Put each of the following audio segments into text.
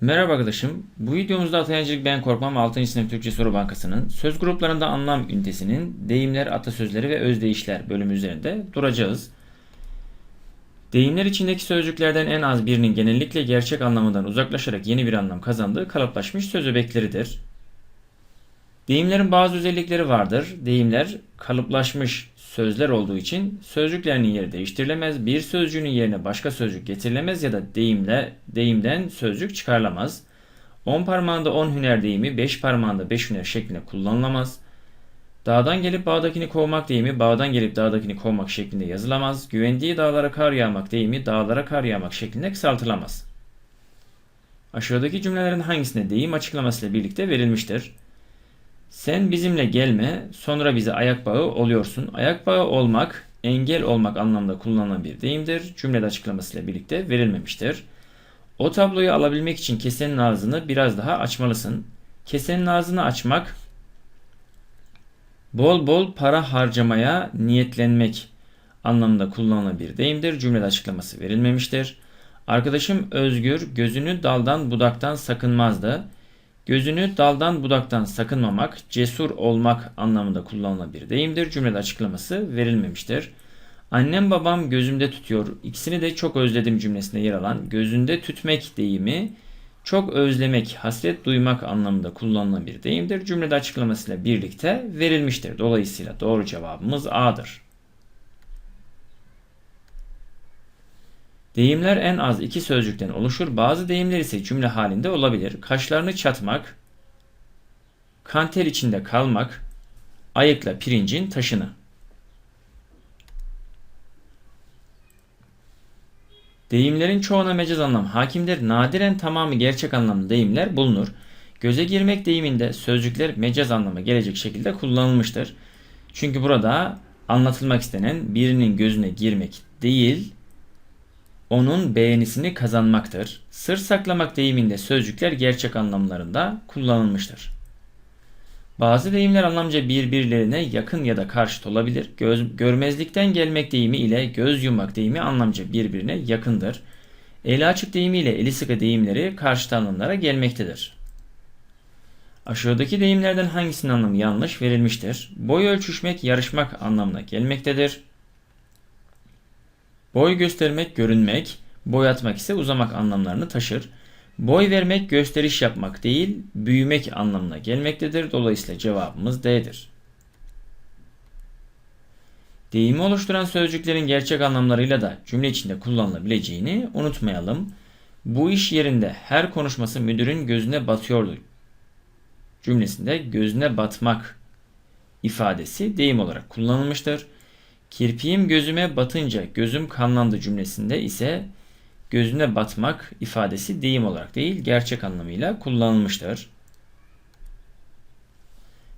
Merhaba arkadaşım. Bu videomuzda Atayancılık Ben Korkmam 6. sınıf Türkçe Soru Bankası'nın söz gruplarında anlam ünitesinin deyimler, atasözleri ve özdeyişler bölümü üzerinde duracağız. Deyimler içindeki sözcüklerden en az birinin genellikle gerçek anlamından uzaklaşarak yeni bir anlam kazandığı kalıplaşmış söz öbekleridir. Deyimlerin bazı özellikleri vardır. Deyimler kalıplaşmış sözler olduğu için sözcüklerinin yeri değiştirilemez. Bir sözcüğünün yerine başka sözcük getirilemez ya da deyimle deyimden sözcük çıkarılamaz. 10 parmağında 10 hüner deyimi 5 parmağında 5 hüner şeklinde kullanılamaz. Dağdan gelip bağdakini kovmak deyimi bağdan gelip dağdakini kovmak şeklinde yazılamaz. Güvendiği dağlara kar yağmak deyimi dağlara kar yağmak şeklinde kısaltılamaz. Aşağıdaki cümlelerin hangisinde deyim açıklamasıyla birlikte verilmiştir? Sen bizimle gelme, sonra bize ayak bağı oluyorsun. Ayak bağı olmak, engel olmak anlamında kullanılan bir deyimdir. Cümlede açıklamasıyla birlikte verilmemiştir. O tabloyu alabilmek için kesenin ağzını biraz daha açmalısın. Kesenin ağzını açmak, bol bol para harcamaya niyetlenmek anlamında kullanılan bir deyimdir. Cümlede açıklaması verilmemiştir. Arkadaşım Özgür gözünü daldan budaktan sakınmazdı. Gözünü daldan budaktan sakınmamak, cesur olmak anlamında kullanılan bir deyimdir. Cümlede açıklaması verilmemiştir. Annem babam gözümde tutuyor. İkisini de çok özledim cümlesinde yer alan gözünde tütmek deyimi çok özlemek, hasret duymak anlamında kullanılan bir deyimdir. Cümlede açıklamasıyla birlikte verilmiştir. Dolayısıyla doğru cevabımız A'dır. Deyimler en az iki sözcükten oluşur. Bazı deyimler ise cümle halinde olabilir. Kaşlarını çatmak, kanter içinde kalmak, ayıkla pirincin taşını. Deyimlerin çoğuna mecaz anlam hakimdir. Nadiren tamamı gerçek anlamlı deyimler bulunur. Göze girmek deyiminde sözcükler mecaz anlamı gelecek şekilde kullanılmıştır. Çünkü burada anlatılmak istenen birinin gözüne girmek değil, onun beğenisini kazanmaktır. Sır saklamak deyiminde sözcükler gerçek anlamlarında kullanılmıştır. Bazı deyimler anlamca birbirlerine yakın ya da karşıt olabilir. Göz, görmezlikten gelmek deyimi ile göz yummak deyimi anlamca birbirine yakındır. Eli açık deyimi ile eli sıkı deyimleri karşıt anlamlara gelmektedir. Aşağıdaki deyimlerden hangisinin anlamı yanlış verilmiştir? Boy ölçüşmek, yarışmak anlamına gelmektedir. Boy göstermek, görünmek, boy atmak ise uzamak anlamlarını taşır. Boy vermek, gösteriş yapmak değil, büyümek anlamına gelmektedir. Dolayısıyla cevabımız D'dir. Deyimi oluşturan sözcüklerin gerçek anlamlarıyla da cümle içinde kullanılabileceğini unutmayalım. Bu iş yerinde her konuşması müdürün gözüne batıyordu. Cümlesinde gözüne batmak ifadesi deyim olarak kullanılmıştır. Kirpiğim gözüme batınca gözüm kanlandı cümlesinde ise gözüne batmak ifadesi deyim olarak değil gerçek anlamıyla kullanılmıştır.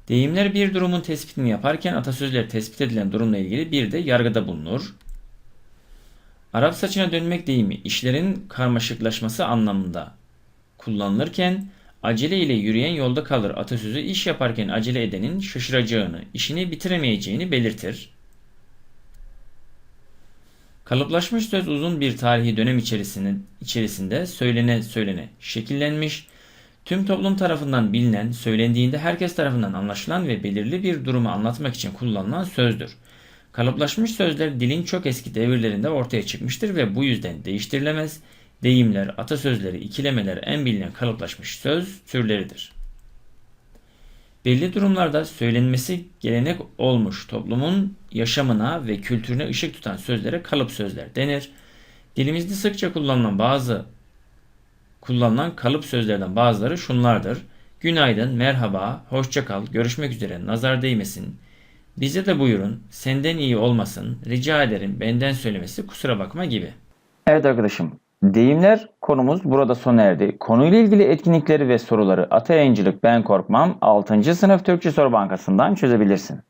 Deyimler bir durumun tespitini yaparken atasözleri tespit edilen durumla ilgili bir de yargıda bulunur. Arap saçına dönmek deyimi işlerin karmaşıklaşması anlamında kullanılırken acele ile yürüyen yolda kalır atasözü iş yaparken acele edenin şaşıracağını, işini bitiremeyeceğini belirtir. Kalıplaşmış söz uzun bir tarihi dönem içerisinde, içerisinde söylene söylene şekillenmiş, tüm toplum tarafından bilinen, söylendiğinde herkes tarafından anlaşılan ve belirli bir durumu anlatmak için kullanılan sözdür. Kalıplaşmış sözler dilin çok eski devirlerinde ortaya çıkmıştır ve bu yüzden değiştirilemez. Deyimler, atasözleri, ikilemeler en bilinen kalıplaşmış söz türleridir. Belli durumlarda söylenmesi gelenek olmuş toplumun yaşamına ve kültürüne ışık tutan sözlere kalıp sözler denir. Dilimizde sıkça kullanılan bazı kullanılan kalıp sözlerden bazıları şunlardır. Günaydın, merhaba, hoşça kal, görüşmek üzere, nazar değmesin. Bize de buyurun, senden iyi olmasın, rica ederim, benden söylemesi, kusura bakma gibi. Evet arkadaşım, Deyimler konumuz burada sona erdi. Konuyla ilgili etkinlikleri ve soruları Ata Yayıncılık Ben Korkmam 6. sınıf Türkçe Soru Bankası'ndan çözebilirsin.